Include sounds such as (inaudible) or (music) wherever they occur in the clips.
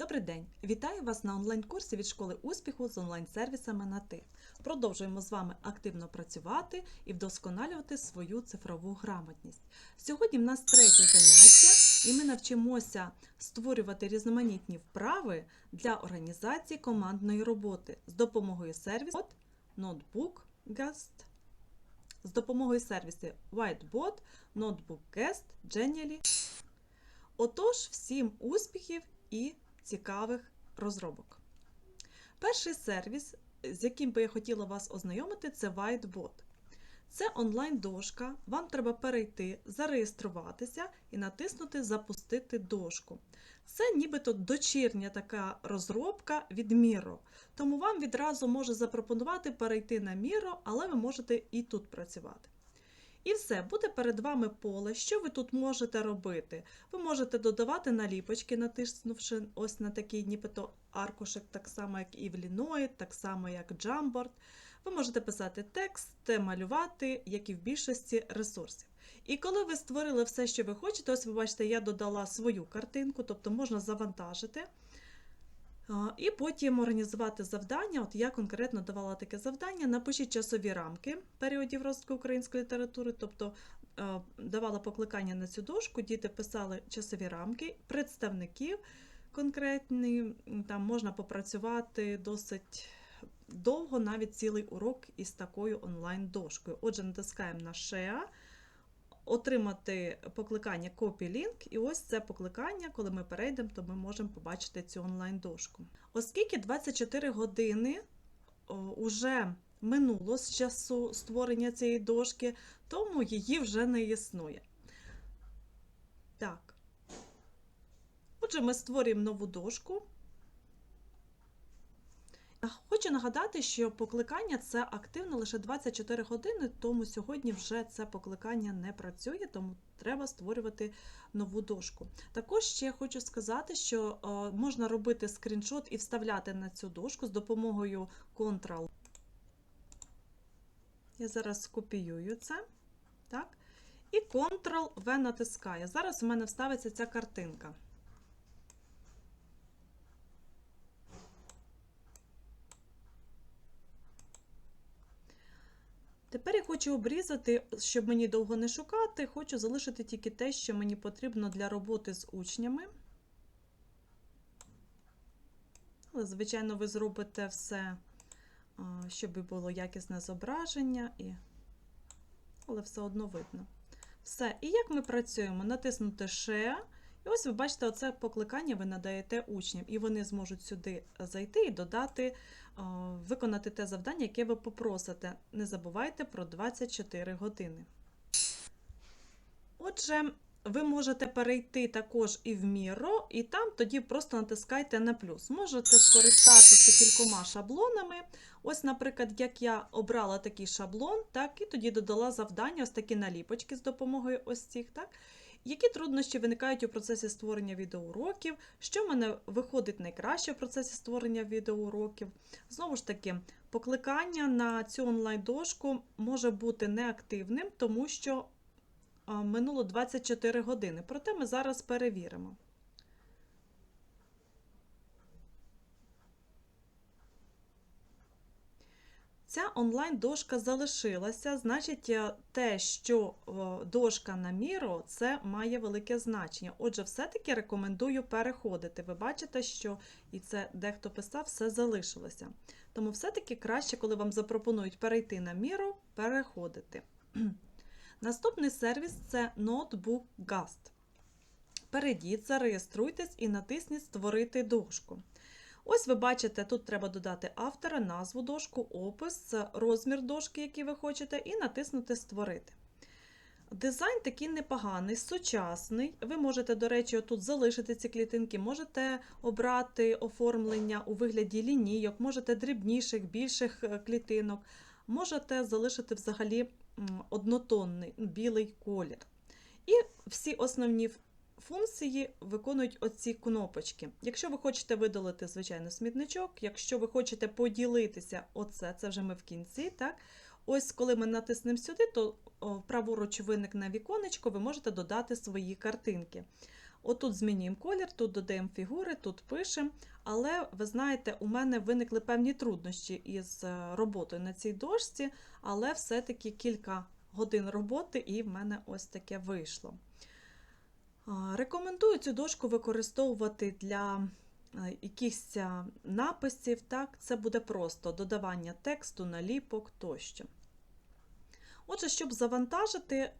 Добрий день! Вітаю вас на онлайн-курсі від школи успіху з онлайн-сервісами на ти. Продовжуємо з вами активно працювати і вдосконалювати свою цифрову грамотність. Сьогодні в нас третє заняття, і ми навчимося створювати різноманітні вправи для організації командної роботи з допомогою сервісу Notebook Guest, з допомогою сервісів Whiteboard, Notebook Guest, Genially. Отож, всім успіхів і цікавих розробок. Перший сервіс, з яким би я хотіла вас ознайомити, це Whitebot. Це онлайн-дошка. Вам треба перейти, зареєструватися і натиснути Запустити дошку. Це нібито дочірня така розробка від Miro. Тому вам відразу може запропонувати перейти на Miro, але ви можете і тут працювати. І все, буде перед вами поле. Що ви тут можете робити? Ви можете додавати наліпочки, натиснувши ось на такий нібито аркушик, так само, як і в Linoid, так само, як Jamboard. Ви можете писати текст, малювати, як і в більшості ресурсів. І коли ви створили все, що ви хочете, ось ви бачите, я додала свою картинку, тобто можна завантажити. І потім організувати завдання. От я конкретно давала таке завдання. Напишіть часові рамки періодів розвитку української літератури, тобто давала покликання на цю дошку, діти писали часові рамки, представників конкретні, там можна попрацювати досить довго, навіть цілий урок із такою онлайн-дошкою. Отже, натискаємо на Share, отримати покликання Copy Link, і ось це покликання, коли ми перейдемо, то ми можемо побачити цю онлайн-дошку. Оскільки 24 години о, уже минуло з часу створення цієї дошки, тому її вже не існує. Так. Отже, ми створюємо нову дошку. Хочу нагадати, що покликання це активно лише 24 години, тому сьогодні вже це покликання не працює, тому треба створювати нову дошку. Також ще хочу сказати, що е, можна робити скріншот і вставляти на цю дошку з допомогою Ctrl. Я зараз скопіюю це. Так? І Ctrl-V натискаю. Зараз у мене вставиться ця картинка. Тепер я хочу обрізати, щоб мені довго не шукати, хочу залишити тільки те, що мені потрібно для роботи з учнями. Але, звичайно, ви зробите все, щоб було якісне зображення, і... але все одно видно. Все. І як ми працюємо? Натиснути Share. І ось ви бачите, оце покликання ви надаєте учням, і вони зможуть сюди зайти і додати, виконати те завдання, яке ви попросите. Не забувайте про 24 години. Отже, ви можете перейти також і в Miro, і там тоді просто натискайте на плюс. Можете скористатися кількома шаблонами. Ось, наприклад, як я обрала такий шаблон, так, і тоді додала завдання, ось такі наліпочки з допомогою ось цих. так. Які труднощі виникають у процесі створення відеоуроків? Що в мене виходить найкраще в процесі створення відеоуроків? Знову ж таки, покликання на цю онлайн-дошку може бути неактивним, тому що минуло 24 години. Проте ми зараз перевіримо. Ця онлайн-дошка залишилася, значить, те, що дошка на міру, це має велике значення. Отже, все-таки рекомендую переходити. Ви бачите, що і це дехто писав, все залишилося. Тому все-таки краще, коли вам запропонують перейти на міру, переходити. (clears throat) Наступний сервіс це Notebook Gast. Перейдіть, зареєструйтесь і натисніть Створити дошку. Ось ви бачите, тут треба додати автора, назву дошку, опис, розмір дошки, який ви хочете, і натиснути Створити. Дизайн такий непоганий, сучасний. Ви можете, до речі, тут залишити ці клітинки, можете обрати оформлення у вигляді лінійок, можете дрібніших, більших е, клітинок, можете залишити взагалі однотонний білий колір. І всі основні функції виконують оці кнопочки. Якщо ви хочете видалити, звичайно, смітничок, якщо ви хочете поділитися, оце, це вже ми в кінці. так? Ось коли ми натиснемо сюди, то праворуч виникне віконечко, ви можете додати свої картинки. Отут змінюємо колір, тут додаємо фігури, тут пишемо. Але ви знаєте, у мене виникли певні труднощі із е, роботою на цій дошці, але все-таки кілька годин роботи, і в мене ось таке вийшло. Рекомендую цю дошку використовувати для е, якихось е, написів. Так? Це буде просто додавання тексту, наліпок тощо. Отже, щоб завантажити, е,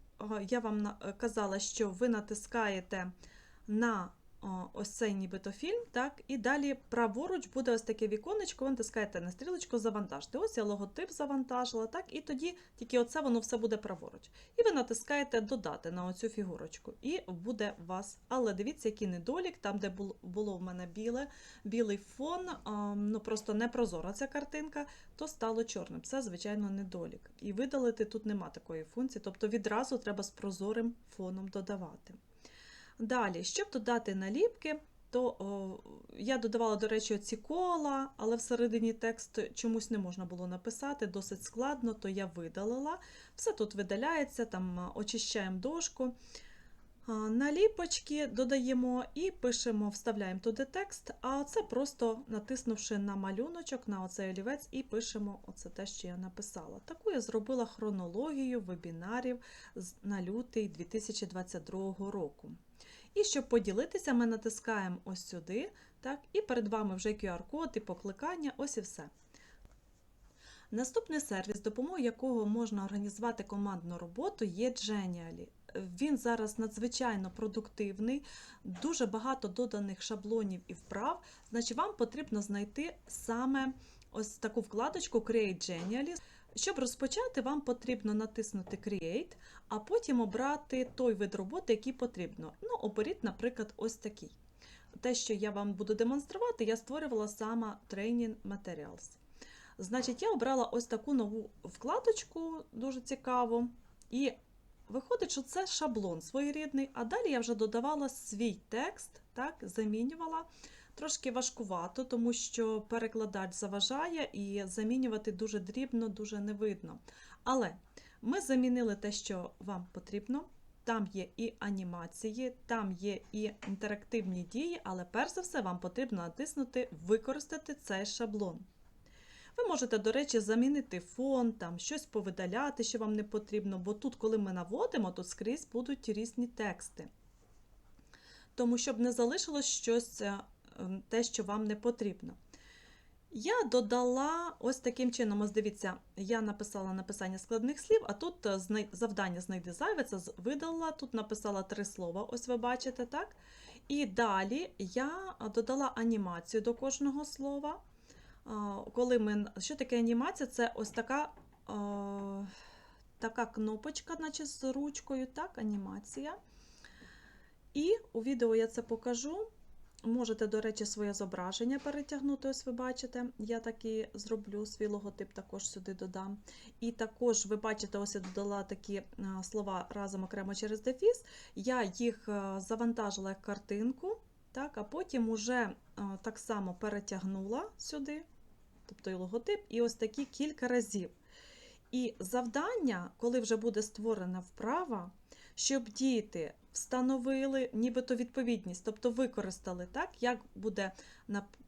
я вам казала, що ви натискаєте на ось цей нібито фільм, так, і далі праворуч буде ось таке віконечко, ви натискаєте на стрілочку завантажити. Ось я логотип завантажила, так, і тоді тільки оце воно все буде праворуч. І ви натискаєте додати на оцю фігурочку, і буде у вас. Але дивіться, який недолік, там, де було в мене біле, білий фон, ну просто не прозора ця картинка, то стало чорним. Це, звичайно, недолік. І видалити тут нема такої функції, тобто відразу треба з прозорим фоном додавати. Далі, щоб додати наліпки, то о, я додавала, до речі, ці кола, але всередині текст чомусь не можна було написати, досить складно, то я видалила. Все тут видаляється, там очищаємо дошку. Наліпочки додаємо і пишемо, вставляємо туди текст, а це просто натиснувши на малюночок, на оцей олівець, і пишемо оце те, що я написала. Таку я зробила хронологію вебінарів на лютий 2022 року. І щоб поділитися, ми натискаємо ось сюди, так, і перед вами вже QR-код і покликання, ось і все. Наступний сервіс, допомогою якого можна організувати командну роботу, є Genially. Він зараз надзвичайно продуктивний, дуже багато доданих шаблонів і вправ. Значить, вам потрібно знайти саме ось таку вкладочку Create Genially. Щоб розпочати, вам потрібно натиснути Create, а потім обрати той вид роботи, який потрібно. Ну, оберіть, наприклад, ось такий. Те, що я вам буду демонструвати, я створювала сама Training Materials. Значить, я обрала ось таку нову вкладочку, дуже цікаву. І виходить, що це шаблон своєрідний, а далі я вже додавала свій текст, так, замінювала. Трошки важкувато, тому що перекладач заважає і замінювати дуже дрібно, дуже не видно. Але ми замінили те, що вам потрібно. Там є і анімації, там є і інтерактивні дії, але перш за все вам потрібно натиснути Використати цей шаблон. Ви можете, до речі, замінити фон, там щось повидаляти, що вам не потрібно, бо тут, коли ми наводимо, тут скрізь будуть різні тексти. Тому щоб не залишилось щось е, те, що вам не потрібно. Я додала ось таким чином, ось дивіться, я написала написання складних слів, а тут е, завдання знайди зайве, це видала, тут написала три слова, ось ви бачите, так? І далі я додала анімацію до кожного слова. Коли ми, що таке анімація? Це ось така, така кнопочка, наче з ручкою, так, анімація. І у відео я це покажу. Можете, до речі, своє зображення перетягнути, ось ви бачите. Я так і зроблю свій логотип, також сюди додам. І також ви бачите, ось я додала такі слова разом окремо через дефіс. Я їх завантажила як картинку, так, а потім уже так само перетягнула сюди, тобто і логотип, і ось такі кілька разів. І завдання, коли вже буде створена вправа, щоб діти встановили нібито відповідність, тобто використали так, як буде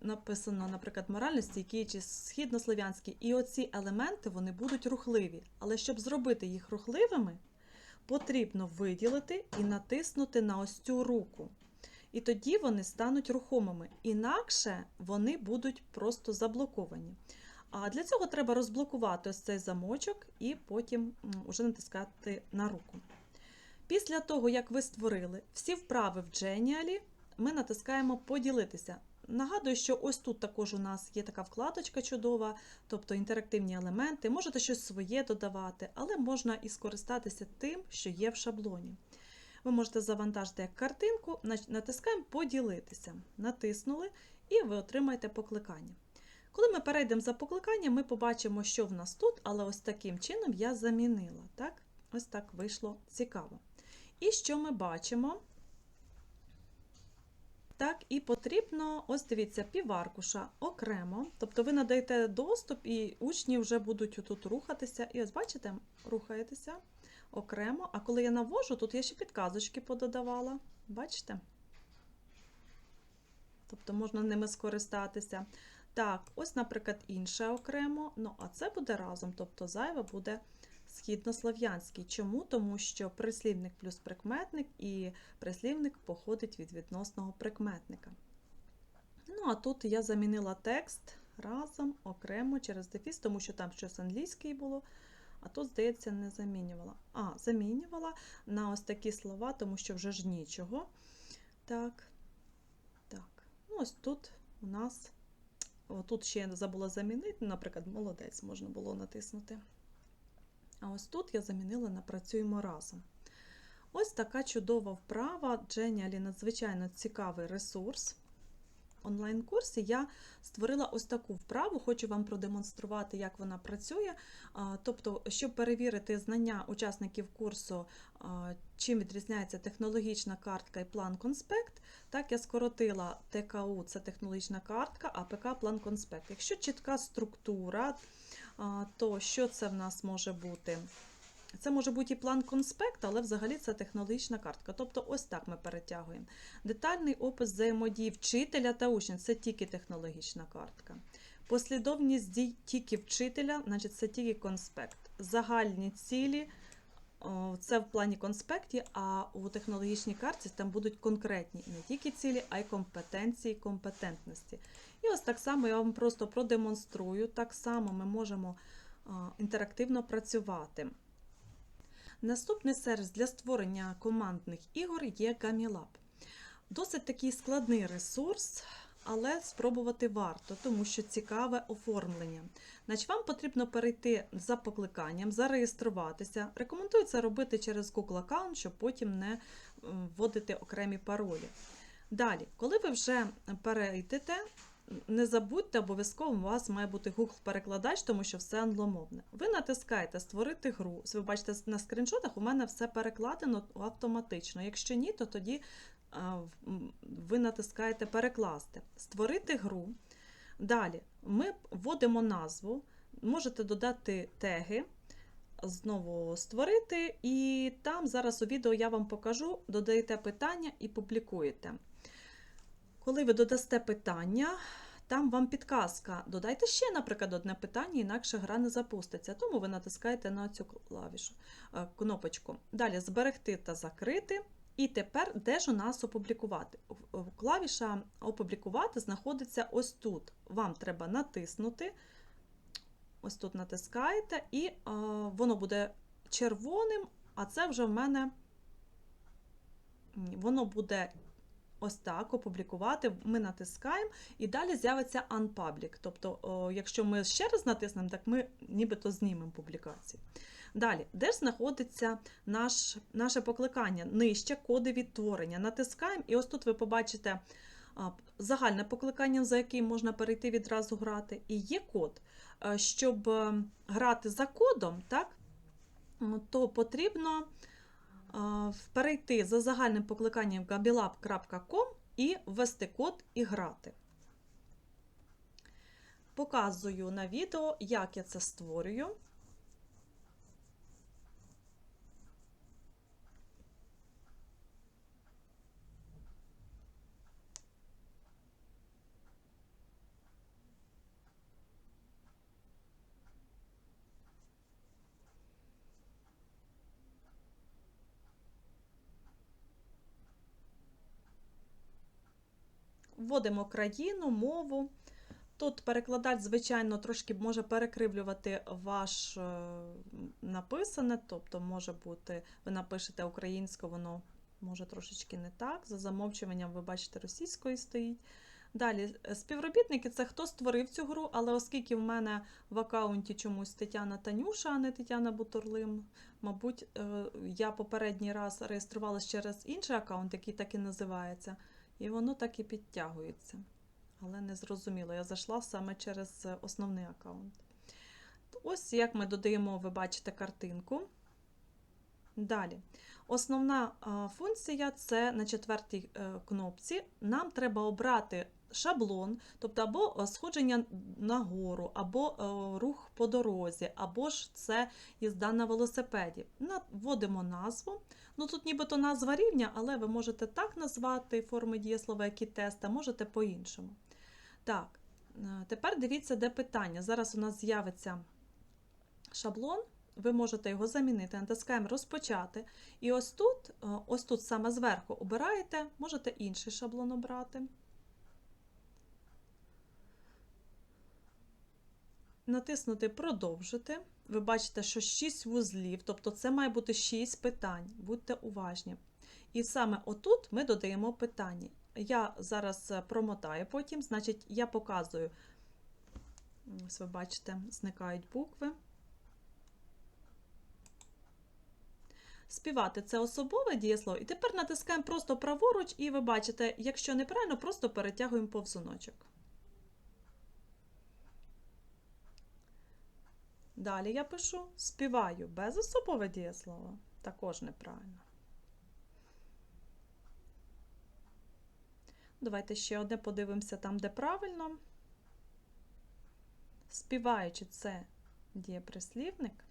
написано, наприклад, морально стійкі чи східнослов'янські, і оці елементи вони будуть рухливі. Але щоб зробити їх рухливими, потрібно виділити і натиснути на ось цю руку. І тоді вони стануть рухомими. Інакше вони будуть просто заблоковані. А для цього треба розблокувати ось цей замочок і потім уже натискати на руку. Після того, як ви створили всі вправи в Genially, ми натискаємо Поділитися. Нагадую, що ось тут також у нас є така вкладочка чудова, тобто інтерактивні елементи. Можете щось своє додавати, але можна і скористатися тим, що є в шаблоні. Ви можете завантажити як картинку, натискаємо Поділитися. Натиснули і ви отримаєте покликання. Коли ми перейдемо за покликанням, ми побачимо, що в нас тут, але ось таким чином я замінила. Так? Ось так вийшло цікаво. І що ми бачимо? Так, і потрібно, ось дивіться, піваркуша окремо. Тобто ви надаєте доступ, і учні вже будуть тут рухатися. І ось бачите, рухаєтеся окремо. А коли я навожу, тут я ще підказочки пододавала. Бачите? тобто можна ними скористатися. Так, ось, наприклад, інше окремо, ну а це буде разом, тобто зайве буде східнослов'янський. Чому? Тому що прислівник плюс прикметник і прислівник походить від відносного прикметника. Ну, а тут я замінила текст разом, окремо через дефіс, тому що там щось англійське було, а тут, здається, не замінювала. А, замінювала на ось такі слова, тому що вже ж нічого. Так, так. Ну, ось тут у нас, тут ще я забула замінити, наприклад, молодець можна було натиснути. А ось тут я замінила на працюємо разом. Ось така чудова вправа. Genially надзвичайно цікавий ресурс. Онлайн-курсі я створила ось таку вправу, хочу вам продемонструвати, як вона працює. Тобто, щоб перевірити знання учасників курсу, чим відрізняється технологічна картка і план конспект, так я скоротила ТКУ це технологічна картка, а ПК план конспект. Якщо чітка структура, то що це в нас може бути? Це може бути і план конспект, але взагалі це технологічна картка. Тобто, ось так ми перетягуємо. Детальний опис взаємодії вчителя та учня це тільки технологічна картка. Послідовність дій тільки вчителя, значить це тільки конспект. Загальні цілі це в плані конспекті, а у технологічній карті там будуть конкретні не тільки цілі, а й компетенції, компетентності. І ось так само я вам просто продемонструю. Так само ми можемо інтерактивно працювати. Наступний сервіс для створення командних ігор є Gamilab. Досить такий складний ресурс, але спробувати варто, тому що цікаве оформлення. Значить, вам потрібно перейти за покликанням, зареєструватися. Рекомендую це робити через Google аккаунт, щоб потім не вводити окремі паролі. Далі, коли ви вже перейдете, не забудьте, обов'язково у вас має бути Google-перекладач, тому що все англомовне. Ви натискаєте Створити гру. Ви бачите, на скріншотах у мене все перекладено автоматично. Якщо ні, то тоді ви натискаєте Перекласти, Створити гру. Далі ми вводимо назву, можете додати теги, знову створити, і там зараз у відео я вам покажу, додаєте питання і публікуєте. Коли ви додасте питання, там вам підказка. Додайте ще, наприклад, одне питання, інакше гра не запуститься. Тому ви натискаєте на цю клавішу, кнопочку. Далі зберегти та закрити. І тепер, де ж у нас опублікувати? Клавіша опублікувати знаходиться ось тут. Вам треба натиснути. Ось тут натискаєте, і е, воно буде червоним, а це вже в мене воно буде ось так опублікувати. Ми натискаємо, і далі з'явиться Unpublic. Тобто, о, якщо ми ще раз натиснемо, так ми нібито знімемо публікацію. Далі, де ж знаходиться наш, наше покликання? Нижче коди відтворення. Натискаємо, і ось тут ви побачите загальне покликання, за яким можна перейти відразу грати. І є код. Щоб е, грати за кодом, так, то потрібно перейти за загальним покликанням gabilab.com і ввести код і грати. Показую на відео, як я це створюю. Вводимо країну, мову. Тут перекладач, звичайно, трошки може перекривлювати ваш е, написане, тобто, може бути, ви напишете українською, воно може трошечки не так. За замовчуванням, ви бачите, російською стоїть. Далі, е, співробітники це хто створив цю гру, але оскільки в мене в аккаунті чомусь Тетяна Танюша, а не Тетяна Бутурлим, мабуть, е, я попередній раз реєструвалася через інший аккаунт, який так і називається. І воно так і підтягується. Але не зрозуміло, я зайшла саме через основний аккаунт. Ось як ми додаємо, ви бачите картинку. Далі. Основна функція це на четвертій е, кнопці. Нам треба обрати шаблон, тобто або е, сходження нагору, або е, рух по дорозі, або ж це їзда на велосипеді. Вводимо назву. Ну тут нібито назва рівня, але ви можете так назвати форми дієслова, які а можете по-іншому. Так, е, тепер дивіться, де питання. Зараз у нас з'явиться шаблон. Ви можете його замінити, натискаємо розпочати. І ось тут, ось тут саме зверху обираєте, можете інший шаблон обрати. Натиснути Продовжити. Ви бачите, що 6 вузлів, тобто це має бути 6 питань. Будьте уважні. І саме отут ми додаємо питання. Я зараз е, промотаю потім, значить, я показую. Ось ви бачите, зникають букви. Співати це особове дієслово. І тепер натискаємо просто праворуч, і ви бачите, якщо неправильно, просто перетягуємо повзуночок. Далі я пишу співаю без особове дієслово. Також неправильно. Давайте ще одне подивимося там, де правильно. Співаючи це дієприслівник.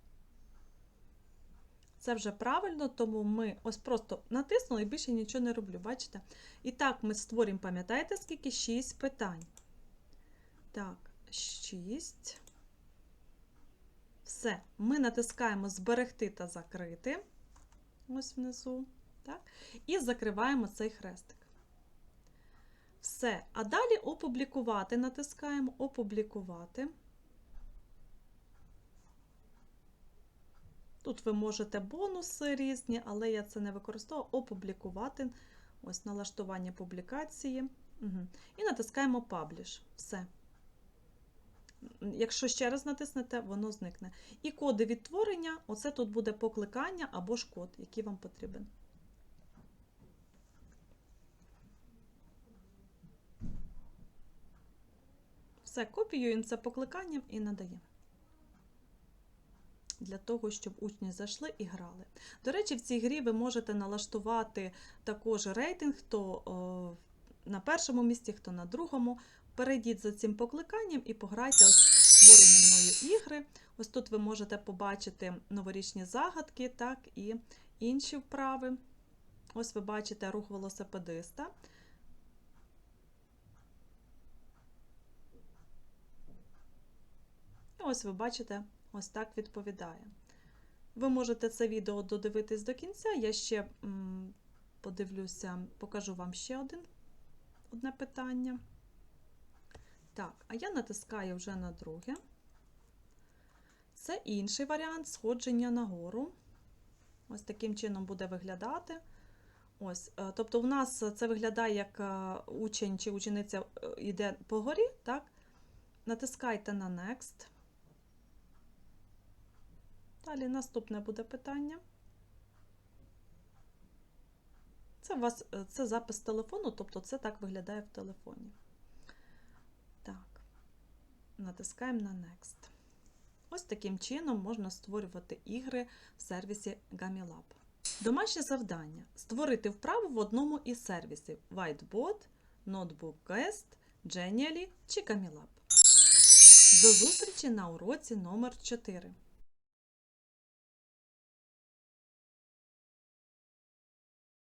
Це вже правильно, тому ми ось просто натиснули і більше нічого не роблю. Бачите? І так ми створюємо, пам'ятаєте, скільки? 6 питань. Так, 6. Все. Ми натискаємо Зберегти та закрити. Ось внизу. Так? І закриваємо цей хрестик. Все. А далі опублікувати. Натискаємо Опублікувати. Тут ви можете бонуси різні, але я це не використовую. Опублікувати. Ось налаштування публікації. Угу. І натискаємо Publish. Все. Якщо ще раз натиснете, воно зникне. І коди відтворення, оце тут буде покликання або ж код, який вам потрібен. Все, копіюємо це покликанням і надаємо. Для того, щоб учні зайшли і грали. До речі, в цій грі ви можете налаштувати також рейтинг, хто о, на першому місці, хто на другому. Перейдіть за цим покликанням і пограйте ось створені мною ігри. Ось тут ви можете побачити новорічні загадки, так, і інші вправи. Ось ви бачите рух велосипедиста. І ось ви бачите, ось так відповідає. Ви можете це відео додивитись до кінця. Я ще подивлюся, покажу вам ще один, одне питання. Так, а я натискаю вже на друге. Це інший варіант сходження нагору. Ось таким чином буде виглядати. Ось, е, Тобто, у нас це виглядає, як е, учень чи учениця е, йде по горі. так? Натискайте на Next. Далі наступне буде питання. Це у вас це запис телефону, тобто це так виглядає в телефоні. Натискаємо на Next. Ось таким чином можна створювати ігри в сервісі GamiLab. Домашнє завдання: створити вправу в одному із сервісів Whiteboard, Notebook Guest, Genially чи GamiLab. До зустрічі на уроці номер 4